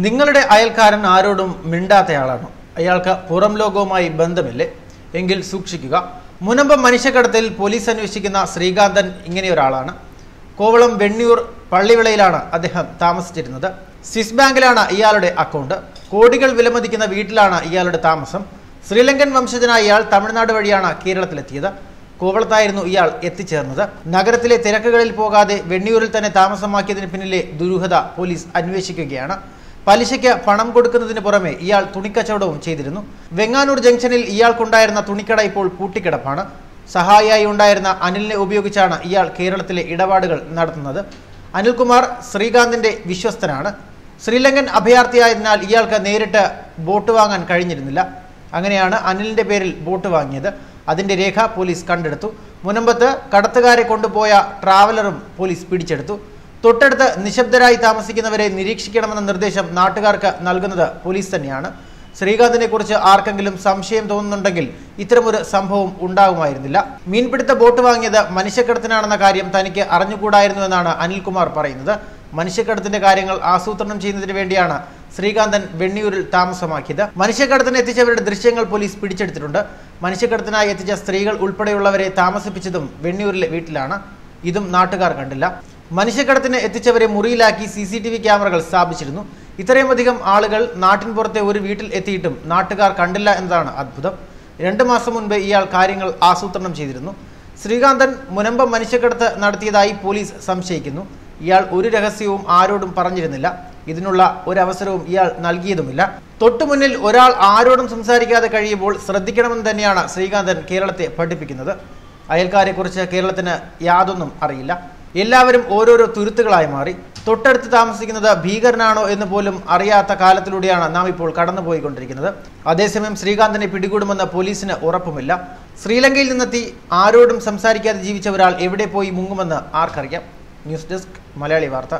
നിങ്ങളുടെ അയൽക്കാരൻ ആരോടും മിണ്ടാത്തയാളാണ് അയാൾക്ക് പുറം ലോകവുമായി ബന്ധമില്ലേ? എങ്കിൽ സൂക്ഷിക്കുക. മുനമ്പം മനുഷ്യക്കടത്തിൽ പോലീസ് അന്വേഷിക്കുന്ന ശ്രീകാന്തൻ ഇങ്ങനെയൊരാളാണ്. കോവളം വെണ്ണിയൂർ പള്ളിവിളയിലാണ് അദ്ദേഹം താമസിച്ചിരുന്നത്. സ്വിസ് ബാങ്കിലാണ് ഇയാളുടെ അക്കൗണ്ട്. കോടികൾ വിലമതിക്കുന്ന വീട്ടിലാണ് ഇയാളുടെ താമസം. ശ്രീലങ്കൻ വംശജനായ ഇയാൾ തമിഴ്നാട് വഴിയാണ് കേരളത്തിലെത്തിയത്. കോവളത്തായിരുന്നു ഇയാൾ എത്തിച്ചേർന്നത്. നഗരത്തിലെ തിരക്കുകളിൽ പോകാതെ വെണ്ണിയൂരിൽ തന്നെ താമസമാക്കിയതിന് പിന്നിലെ ദുരൂഹത പോലീസ് അന്വേഷിക്കുകയാണ്. പലിശയ്ക്ക് പണം കൊടുക്കുന്നതിന് പുറമെ ഇയാൾ തുണിക്കച്ചവടവും ചെയ്തിരുന്നു. വെങ്ങാനൂർ ജംഗ്ഷനിൽ ഇയാൾക്കുണ്ടായിരുന്ന തുണിക്കട ഇപ്പോൾ പൂട്ടിക്കിടപ്പാണ്. സഹായിയായി ഉണ്ടായിരുന്ന അനിലിനെ ഉപയോഗിച്ചാണ് ഇയാൾ കേരളത്തിലെ ഇടപാടുകൾ നടത്തുന്നത്. അനിൽകുമാർ ശ്രീകാന്തിന്റെ വിശ്വസ്തനാണ്. ശ്രീലങ്കൻ അഭയാർത്ഥിയായതിനാൽ ഇയാൾക്ക് നേരിട്ട് ബോട്ട് വാങ്ങാൻ കഴിഞ്ഞിരുന്നില്ല. അങ്ങനെയാണ് അനിലിന്റെ പേരിൽ ബോട്ട് വാങ്ങിയത്. അതിന്റെ രേഖ പോലീസ് കണ്ടെടുത്തു. മുനമ്പത്ത് കടത്തുകാരെ കൊണ്ടുപോയ ട്രാവലറും പോലീസ് പിടിച്ചെടുത്തു. തൊട്ടടുത്ത് നിശബ്ദരായി താമസിക്കുന്നവരെ നിരീക്ഷിക്കണമെന്ന നിർദ്ദേശം നാട്ടുകാർക്ക് നൽകുന്നത് പോലീസ് തന്നെയാണ്. ശ്രീകാന്തിനെ കുറിച്ച് ആർക്കെങ്കിലും സംശയം തോന്നുന്നുണ്ടെങ്കിൽ ഇത്തരമൊരു സംഭവം ഉണ്ടാകുമായിരുന്നില്ല. മീൻപിടുത്ത ബോട്ട് വാങ്ങിയത് മനുഷ്യക്കടത്തിനാണെന്ന കാര്യം തനിക്ക് അറിഞ്ഞുകൂടായിരുന്നു എന്നാണ് അനിൽകുമാർ പറയുന്നത്. മനുഷ്യക്കടത്തിന്റെ കാര്യങ്ങൾ ആസൂത്രണം ചെയ്യുന്നതിന് വേണ്ടിയാണ് ശ്രീകാന്തൻ വെണ്ണിയൂരിൽ താമസമാക്കിയത്. മനുഷ്യക്കടത്തിന് എത്തിച്ചവരുടെ ദൃശ്യങ്ങൾ പോലീസ് പിടിച്ചെടുത്തിട്ടുണ്ട്. മനുഷ്യക്കടത്തിനായി എത്തിച്ച സ്ത്രീകൾ ഉൾപ്പെടെയുള്ളവരെ താമസിപ്പിച്ചതും വെണ്ണിയൂരിലെ വീട്ടിലാണ്. ഇതും നാട്ടുകാർ കണ്ടില്ല. മനുഷ്യക്കടത്തിന് എത്തിച്ചവരെ മുറിയിലാക്കി സി സി ടി വി ക്യാമറകൾ സ്ഥാപിച്ചിരുന്നു. ഇത്രയുമധികം ആളുകൾ നാട്ടിൻ പുറത്തെ ഒരു വീട്ടിൽ എത്തിയിട്ടും നാട്ടുകാർ കണ്ടില്ല എന്നതാണ് അത്ഭുതം. രണ്ട് മാസം മുൻപ് ഇയാൾ കാര്യങ്ങൾ ആസൂത്രണം ചെയ്തിരുന്നു. ശ്രീകാന്തൻ മുനമ്പം മനുഷ്യക്കടത്ത് നടത്തിയതായി പോലീസ് സംശയിക്കുന്നു. ഇയാൾ ഒരു രഹസ്യവും ആരോടും പറഞ്ഞിരുന്നില്ല. ഇതിനുള്ള ഒരവസരവും ഇയാൾ നൽകിയതുമില്ല. തൊട്ടുമുന്നിൽ ഒരാൾ ആരോടും സംസാരിക്കാതെ കഴിയുമ്പോൾ ശ്രദ്ധിക്കണമെന്ന് തന്നെയാണ് ശ്രീകാന്തൻ കേരളത്തെ പഠിപ്പിക്കുന്നത്. അയൽക്കാരെക്കുറിച്ച് കേരളത്തിന് യാതൊന്നും അറിയില്ല. എല്ലാവരും ഓരോരോ തുരുത്തുകളായി മാറി. തൊട്ടടുത്ത് താമസിക്കുന്നത് ഭീകരനാണോ എന്ന് പോലും അറിയാത്ത കാലത്തിലൂടെയാണ് നാം ഇപ്പോൾ കടന്നുപോയിക്കൊണ്ടിരിക്കുന്നത്. അതേസമയം ശ്രീകാന്തിനെ പിടികൂടുമെന്ന പോലീസിന് ഉറപ്പുമില്ല. ശ്രീലങ്കയിൽ നിന്നെത്തി ആരോടും സംസാരിക്കാതെ ജീവിച്ച ഒരാൾ എവിടെ പോയി മുങ്ങുമെന്ന് ആർക്കറിയാം. ന്യൂസ് ഡെസ്ക് മലയാളി വാർത്ത.